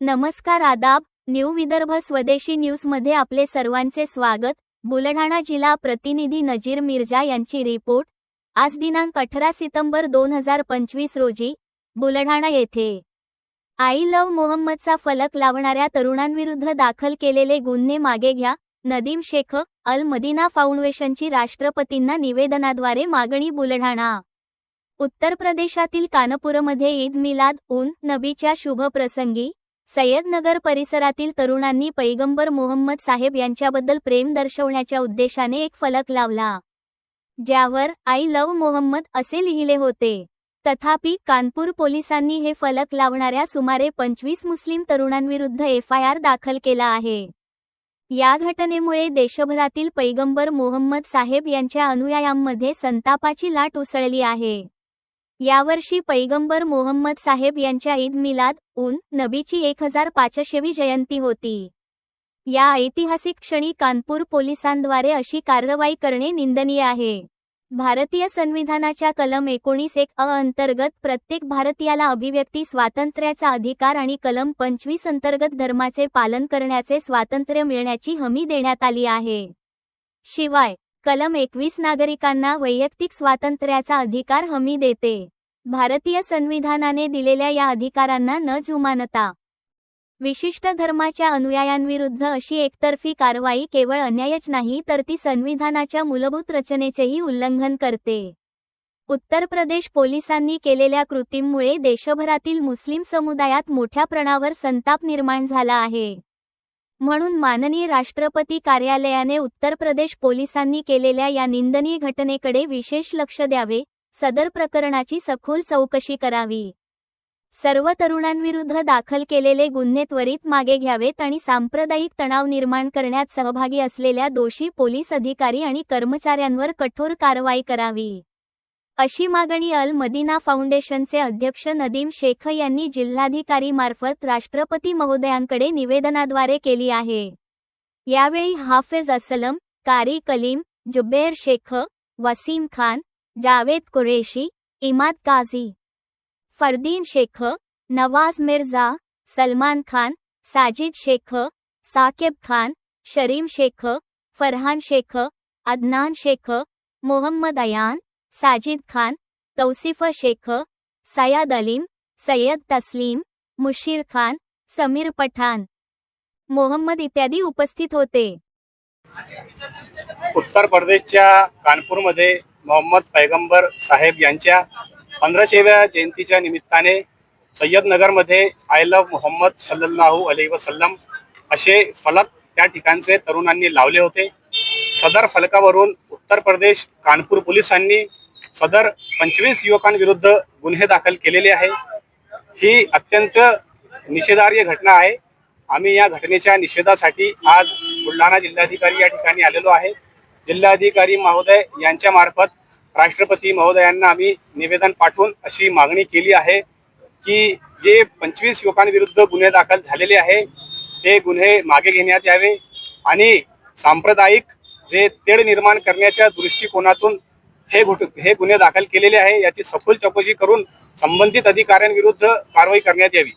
नमस्कार आदाब न्यू विदर्भ स्वदेशी न्यूजमध्ये आपले सर्वांचे स्वागत. बुलढाणा जिल्हा प्रतिनिधी नजीर मिर्जा यांची रिपोर्ट. आज दिनांक अठरा सितंबर दोन हजार पंचवीस रोजी बुलढाणा येथे. आई लव्ह मोहम्मदचा फलक लावणाऱ्या तरुणांविरुद्ध दाखल केलेले गुन्हे मागे घ्या. नदीम शेख अल मदिना फाउंडेशनची राष्ट्रपतींना निवेदनाद्वारे मागणी बुलढाणा. उत्तर प्रदेशातील कानपूरमध्ये ईद मिलाद उन नबीच्या शुभ प्रसंगी सय्यदनगर परिसरातील तरुणांनी पैगंबर मोहम्मद साहेब यांच्याबद्दल प्रेम दर्शवण्याच्या उद्देशाने एक फलक लावला. ज्यावर आय लव मोहम्मद असे लिहिले होते. तथापि कानपूर पोलिसांनी हे फलक लावणाऱ्या सुमारे पंचवीस मुस्लिम तरुणांविरुद्ध एफ आय आर दाखल केला आहे. या घटनेमुळे देशभरातील पैगंबर मोहम्मद साहेब यांच्या अनुयायांमध्ये संतापाची लाट उसळली आहे. यावर्षी पैगंबर मोहम्मद साहेब यांच्या ईद मिलाद उन नबीची एक हजार पाचशेवी जयंती होती. या ऐतिहासिक क्षणी कानपूर पोलिसांद्वारे अशी कारवाई करणे निंदनीय आहे. भारतीय संविधानाच्या कलम एकोणीस एक अ अंतर्गत प्रत्येक भारतीयाला अभिव्यक्ती स्वातंत्र्याचा अधिकार आणि कलम पंचवीस अंतर्गत धर्माचे पालन करण्याचे स्वातंत्र्य मिळण्याची हमी देण्यात आली आहे. शिवाय कलम एकवीस नागरिकांना वैयक्तिक स्वातंत्र्याचा अधिकार हमी देते. भारतीय संविधानाने दिलेल्या या अधिकारांना न जुमानता विशिष्ट धर्माच्या अनुयायांविरुद्ध अशी एकतर्फी कारवाई केवळ अन्यायच नाही तर ती संविधानाच्या मूलभूत रचनेचेही उल्लंघन करते. उत्तर प्रदेश पोलिसांनी केलेल्या कृतींमुळे देशभरातील मुस्लिम समुदायात मोठ्या प्रमाणावर संताप निर्माण झाला आहे. म्हणून माननीय राष्ट्रपती कार्यालयाने उत्तर प्रदेश पोलिसांनी केलेल्या या निंदनीय घटनेकडे विशेष लक्ष द्यावे सदर प्रकरणाची सखोल चौकशी करावी. सर्व तरुणांविरुद्ध दाखल केलेले गुन्हे त्वरित मागे घ्यावेत आणि सांप्रदायिक तणाव निर्माण करण्यात सहभागी असलेल्या दोषी पोलीस अधिकारी आणि कर्मचाऱ्यांवर कठोर कारवाई करावी. अशी मागणी अल मदिना फाउंडेशनचे अध्यक्ष नदीम शेख यांनी जिल्हाधिकारी मार्फत राष्ट्रपती महोदयांकडे निवेदनाद्वारे केली आहे. यावेळी हाफिज असलम कारी कलीम जुबेर शेख वसीम खान जावेद कुरेशी इमाद काझी फरदीन शेख नवाज मिर्झा सलमान खान साजिद शेख साकिब खान शरीम शेख फरहान शेख अदनान शेख मोहम्मद अयान साजिद खान तौसिफ शेख सयाद अलीम सय्यद तस्लीम मुशीर खान समीर पठाण मोहम्मद इत्यादी उपस्थित होते. उत्तर प्रदेशच्या कानपूरमध्ये मोहम्मद पैगंबर साहेब यांच्या पंधराशेव्या जयंतीच्या निमित्ताने सय्यदनगरमध्ये आय लव्ह मोहम्मद सल्लल्लाहू अलैहि वसल्लम असे फलक त्या ठिकाणचे तरुणांनी लावले होते. सदर फलकावरून उत्तर प्रदेश कानपूर पोलिसांनी सदर पंचवीस युवकांविरुद्ध गुन्हे दाखल केलेले आहे. ही अत्यंत निषेधार्य घटना आहे. आम्ही या घटनेच्या निषेधासाठी आज बुलढाणा जिल्हाधिकारी या ठिकाणी आलेलो आहे. जिल्हाधिकारी महोदय यांच्या मार्फत राष्ट्रपती महोदयांना आम्ही निवेदन पाठवून अशी मागणी केली आहे की जे पंचवीस युवकांविरुद्ध गुन्हे दाखल झालेले आहे ते गुन्हे मागे घेण्यात यावे आणि सांप्रदायिक जे तेढ निर्माण करण्याच्या दृष्टिकोनातून हे घुट हे गुन्हे दाखल केलेले आहे याची सखोल चौकशी करून संबंधित अधिकाऱ्यांविरुद्ध कारवाई करण्यात यावी.